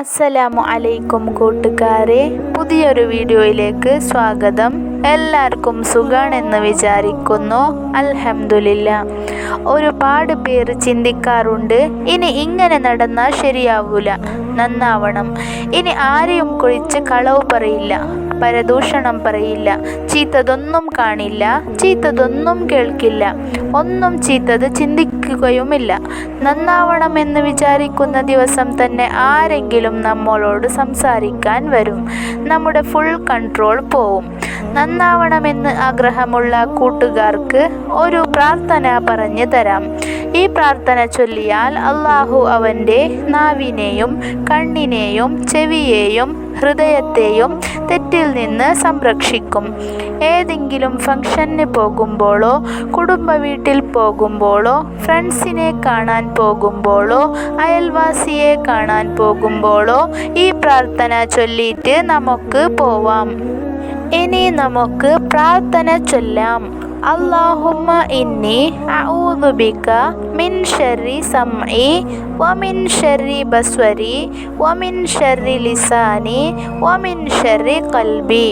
അസ്സലാമു അലൈക്കും കൂട്ടുകാരെ പുതിയൊരു വീഡിയോയിലേക്ക് സ്വാഗതം. എല്ലാവർക്കും സുഖാണെന്ന് വിചാരിക്കുന്നു. അൽഹംദുലില്ല ഒരുപാട് പേര് ചിന്തിക്കാറുണ്ട് ഇനി ഇങ്ങനെ നടന്നാൽ ശരിയാവൂല നന്നാവണം. ഇനി ആരെയും കുഴിച്ച് കളവ് പറയില്ല പരദൂഷണം പറയില്ല ചീത്തതൊന്നും കാണില്ല ചീത്തതൊന്നും കേൾക്കില്ല ഒന്നും ചീത്തത് ചിന്തിക്കുകയുമില്ല. നന്നാവണമെന്ന് വിചാരിക്കുന്ന ദിവസം തന്നെ ആരെങ്കിലും നമ്മളോട് സംസാരിക്കാൻ വരും. നമ്മുടെ ഫുൾ കൺട്രോൾ പോവും. നന്നാവണമെന്ന് ആഗ്രഹമുള്ള കൂട്ടുകാർക്ക് ഒരു പ്രാർത്ഥന പറഞ്ഞു തരാം. ഈ പ്രാർത്ഥന ചൊല്ലിയാൽ അള്ളാഹു അവന്റെ നാവിനെയും കണ്ണിനെയും ചെവിയെയും ഹൃദയത്തെയും തെറ്റിൽ നിന്ന് സംരക്ഷിക്കും. ഏതെങ്കിലും ഫംഗ്ഷന് പോകുമ്പോഴോ കുടുംബ വീട്ടിൽ പോകുമ്പോഴോ ഫ്രണ്ട്സിനെ കാണാൻ പോകുമ്പോഴോ അയൽവാസിയെ കാണാൻ പോകുമ്പോഴോ ഈ പ്രാർത്ഥന ചൊല്ലിയിട്ട് നമുക്ക് പോവാം. ഇനി നമുക്ക് പ്രാർത്ഥന ചൊല്ലാം اللهم إني أعوذ بك من شر سمعي ومن شر بصري ومن شر لساني ومن شر قلبي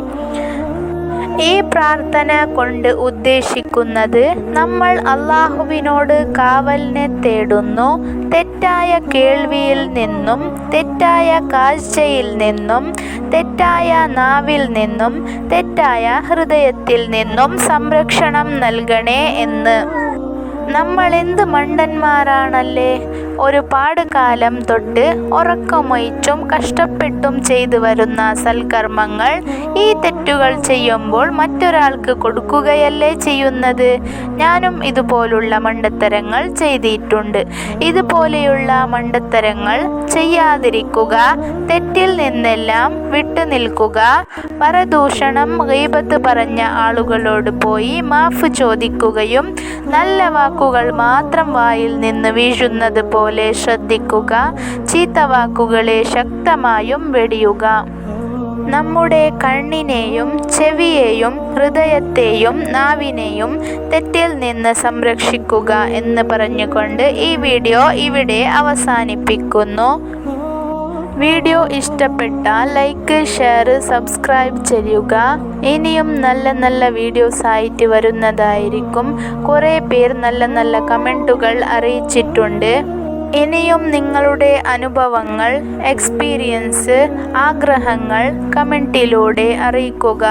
ഈ പ്രാർത്ഥന കൊണ്ട് ഉദ്ദേശിക്കുന്നത് നമ്മൾ അള്ളാഹുവിനോട് കാവലിനെ തേടുന്നു തെറ്റായ കേൾവിയിൽ നിന്നും തെറ്റായ കാഴ്ചയിൽ നിന്നും തെറ്റായ നാവിൽ നിന്നും തെറ്റായ ഹൃദയത്തിൽ നിന്നും സംരക്ഷണം നൽകണേ എന്ന്. നമ്മളെന്ത് മണ്ടന്മാരാണല്ലേ? ഒരുപാട് കാലം തൊട്ട് ഉറക്കമൊഴിച്ചും കഷ്ടപ്പെട്ടും ചെയ്തു വരുന്ന സൽക്കർമ്മങ്ങൾ ഈ തെറ്റുകൾ ചെയ്യുമ്പോൾ മറ്റൊരാൾക്ക് കൊടുക്കുകയല്ലേ ചെയ്യുന്നത്? ഞാനും ഇതുപോലുള്ള മണ്ടത്തരങ്ങൾ ചെയ്തിട്ടുണ്ട്. ഇതുപോലെയുള്ള മണ്ടത്തരങ്ങൾ ചെയ്യാതിരിക്കുക തെറ്റിൽ നിന്നെല്ലാം വിട്ടു നിൽക്കുക പരദൂഷണം ഗൈബത്ത് പറഞ്ഞ ആളുകളോട് പോയി മാഫ് ചോദിക്കുകയും നല്ല വാക്കുകൾ മാത്രം വായിൽ നിന്ന് വീഴുന്നത് പോലെ ശ്രദ്ധിക്കുക. ചീത്ത വാക്കുകളെ ശക്തമായും വെടിയുക. നമ്മുടെ കണ്ണിനെയും ചെവിയെയും ഹൃദയത്തെയും നാവിനെയും തെറ്റിൽ നിന്ന് സംരക്ഷിക്കുക എന്ന് പറഞ്ഞുകൊണ്ട് ഈ വീഡിയോ ഇവിടെ അവസാനിപ്പിക്കുന്നു. വീഡിയോ ഇഷ്ടപ്പെട്ടാൽ ലൈക്ക് ഷെയർ സബ്സ്ക്രൈബ് ചെയ്യുക. ഇനിയും നല്ല നല്ല വീഡിയോസ് ആയിട്ട് വരുന്നതായിരിക്കും. കുറേ പേർ നല്ല നല്ല കമന്റുകൾ അറിയിച്ചിട്ടുണ്ട്. ഇനിയും നിങ്ങളുടെ അനുഭവങ്ങൾ എക്സ്പീരിയൻസ് ആഗ്രഹങ്ങൾ കമന്റിലൂടെ അറിയിക്കുക.